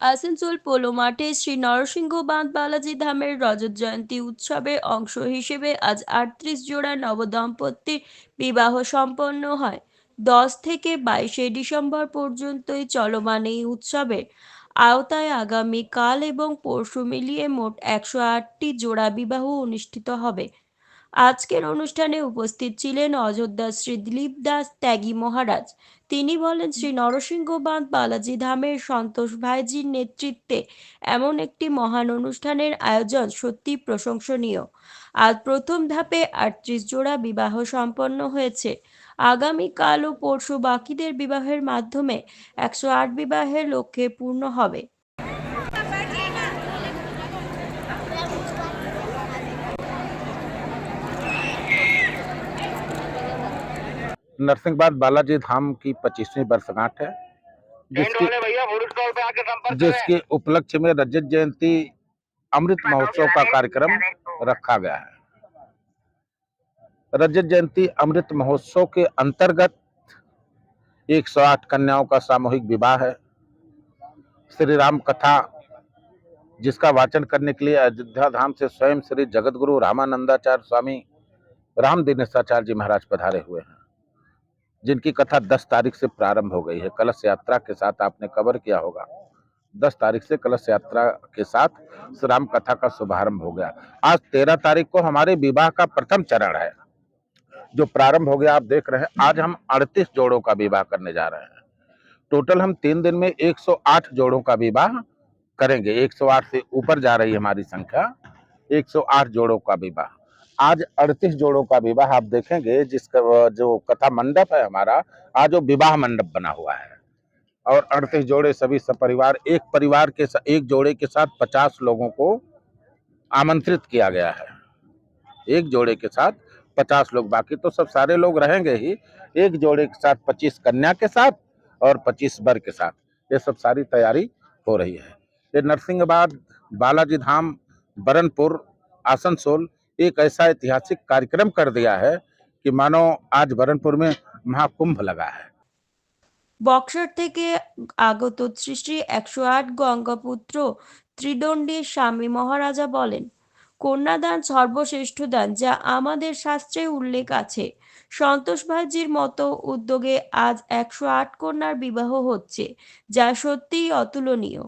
Asansol polo মাঠে শ্রী নরসিংহ বাঁধ বালাজি ধামের রজত জয়ন্তী উৎসবের অংশ হিসেবে আজ আটত্রিশ জোড়া নবদম্পতির বিবাহ সম্পন্ন হয়। দশ থেকে বাইশে ডিসেম্বর পর্যন্তই চলমান এই উৎসবের আওতায় আগামী কাল এবং পরশু মিলিয়ে মোট একশো আটটি জোড়া বিবাহ অনুষ্ঠিত হবে। আজকের অনুষ্ঠানে উপস্থিত ছিলেন অযোধ্যা শ্রী দিলীপ দাস, ত্যাগী মহারাজ তিনি বলেন, শ্রী নরসিংহ বাঁধ বালাজি ধামের সন্তোষ ভাইজির নেতৃত্বে এমন একটি মহান অনুষ্ঠানের আয়োজন সত্যি প্রশংসনীয়। আজ প্রথম ধাপে আটত্রিশ জোড়া বিবাহ সম্পন্ন হয়েছে। আগামীকাল ও পরশু বাকিদের বিবাহের মাধ্যমে একশো আট বিবাহের লক্ষ্যে পূর্ণ হবে। नरसिंहबाद बालाजी धाम की पच्चीसवीं वर्षगांठ है जिसकी जिसके उपलक्ष्य में रजत जयंती अमृत महोत्सव का कार्यक्रम रखा गया है। रजत जयंती अमृत महोत्सव के अंतर्गत 108 कन्याओं का सामूहिक विवाह है। श्री राम कथा जिसका वाचन करने के लिए अयोध्या धाम से स्वयं श्री जगत गुरु रामानंदाचार्य स्वामी राम दिनेशाचार्य जी महाराज पधारे हुए हैं। जिनकी कथा 10 तारीख से प्रारंभ हो गई है। कलश यात्रा के साथ आपने कवर किया होगा। 10 तारीख से कलश यात्रा के साथ राम कथा का शुभारंभ हो गया। आज 13 तारीख को हमारे विवाह का प्रथम चरण है, जो प्रारंभ हो गया। आप देख रहे हैं, आज हम 38 जोड़ों का विवाह करने जा रहे हैं। टोटल हम तीन दिन में 108 जोड़ों का विवाह करेंगे। 108 से ऊपर जा रही है हमारी संख्या। 108 जोड़ों का विवाह। आज 38 जोड़ों का विवाह आप देखेंगे, जिसका जो कथा मंडप है हमारा, आज वो विवाह मंडप बना हुआ है। और 38 जोड़े सभी सब परिवार, एक परिवार के एक जोड़े के साथ 50 लोगों को आमंत्रित किया गया है। एक जोड़े के साथ 50 लोग, बाकी तो सब सारे लोग रहेंगे ही। एक जोड़े के साथ 25 कन्या के साथ और 25 वर के साथ। ये सब सारी तैयारी हो रही है। ये नरसिंहबाद बालाजी धाम, बरनपुर, आसनसोल एक ऐसा ऐतिहासिक कार्यक्रम कर दिया है कि मानो आज बरनपुर में महाकुंभ लगा है বক্সার থেকে আগত শ্রী শ্রী একশো আট গঙ্গাপুত্র ত্রিদণ্ডী স্বামী মহারাজা বলেন কন্যাদান সর্বশ্রেষ্ঠ দান যা আমাদের শাস্ত্রে উল্লেখ আছে সন্তোষ ভাইজির মতো উদ্যোগে আজ একশো আট কন্যার বিবাহ হচ্ছে যা সত্যিই অতুলনীয়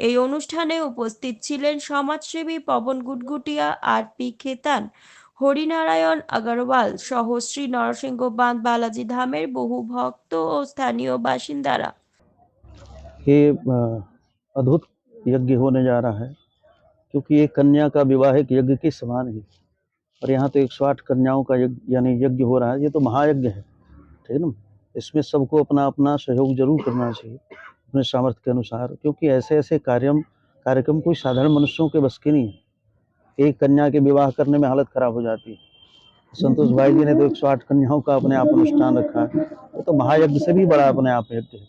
এই অনুষ্ঠানে উপস্থিত ছিলেন সমাজসেবী পবন গুটগুটিয়া আর পি খেতান হরিনারায়ণ আগরওয়াল সহ শ্রী নরসিংহ বাঁধ বালাজি ধামের বহু ভক্ত ও স্থানীয় বাসিন্দারা ये अ, अद्भुत यज्ञ होने जा रहा है क्योंकि ये कन्या का विवाह एक यज्ञ के समान है और यहाँ तो 108 कन्याओं का यज्ञ यानी यज्ञ हो रहा है ये तो महायज्ञ है ठीक है ना इसमें सबको अपना अपना सहयोग जरूर करना चाहिए अपने सामर्थ्य के अनुसार, क्योंकि ऐसे ऐसे कार्यम, कार्यक्रम कोई साधारण मनुष्यों के बस के नहीं है। एक कन्या के विवाह करने में हालत खराब हो जाती है। संतोष भाई जी ने तो 108 कन्याओं का अपने आप अनुष्ठान रखा है। तो महायज्ञ से भी बड़ा अपने आप यज्ञ है।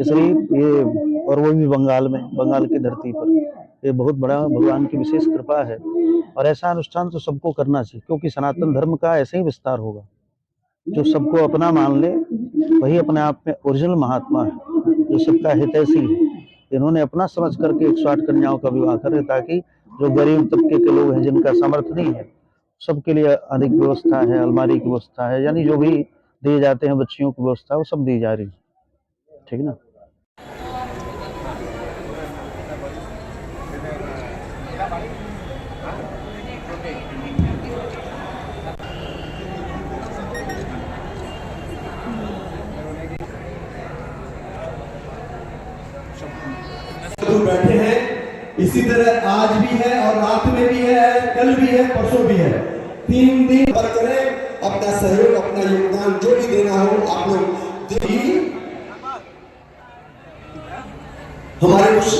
इसलिए ये, और वो भी बंगाल में, बंगाल की धरती पर। ये बहुत बड़ा भगवान की विशेष कृपा है। और ऐसा अनुष्ठान तो सबको करना चाहिए, क्योंकि सनातन धर्म का ऐसे ही विस्तार होगा। जो सबको अपना मान ले, वही अपने आप में ओरिजिनल महात्मा है। जो सबका हितैषी है इन्होंने अपना समझ करके एक सौ आठ कन्याओं का विवाह करे ताकि जो गरीब तबके के लोग हैं जिनका सामर्थ्य नहीं है, सबके लिए अधिक व्यवस्था है, अलमारी की व्यवस्था है, यानी जो भी दिए जाते हैं बच्चियों की व्यवस्था वो सब दी जा रही है। ठीक ना? जो इसी तरह आज भी है और रात में भी है कल भी है परसों भी है तीन दिन पर करें अपना सहयोग अपना योगदान जो भी देना हो आप लोग देखिए हमारे कुछ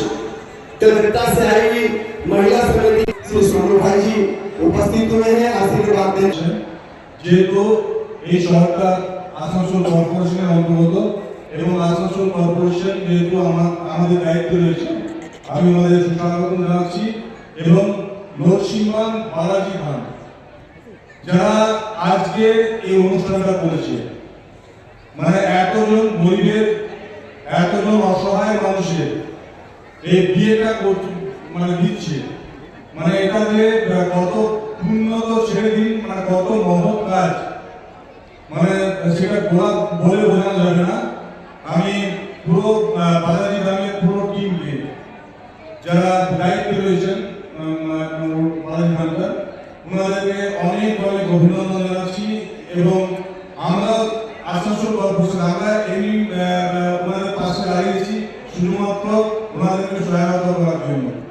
कलकत्ता से आई हुई महिला समिति श्री सोनू भाई जी उपस्थित हुए हैं आशीर्वाद दें যেহেতু এই শহরটা আসানসোল কর্পোরেশনের অন্তর্গত এবং আসানসোল কর্পোরেশন যেহেতু আমার আমাদের দায়িত্ব রয়েছে আমি আমাদের সুস্বাগত জানাচ্ছি এবং নরসিংহান বালাজি খান যারা আজকে এই অনুষ্ঠানটা করেছে। মানে এতজন গরিবের এতজন অসহায় মানুষের এই বিয়েটা মানে দিচ্ছে। মানে এটা যে কত উন্নত ছেড়ে দিন মানে কত মহৎ কাজ মানে সেটা বলা বোঝানো যাবে না। আমি পুরো আহ, বালাজি ধামের পুরো টিমকে যারা দায়িত্বে রয়েছেন বালাজি ওনাদেরকে অনেক অনেক অভিনন্দন জানাচ্ছি এবং আমরা আসানসোল কর্পোরেশন আমরা এমনি ওনাদের পাশে দাঁড়িয়েছি শুধুমাত্র ওনাদেরকে সহায়তা করার জন্য।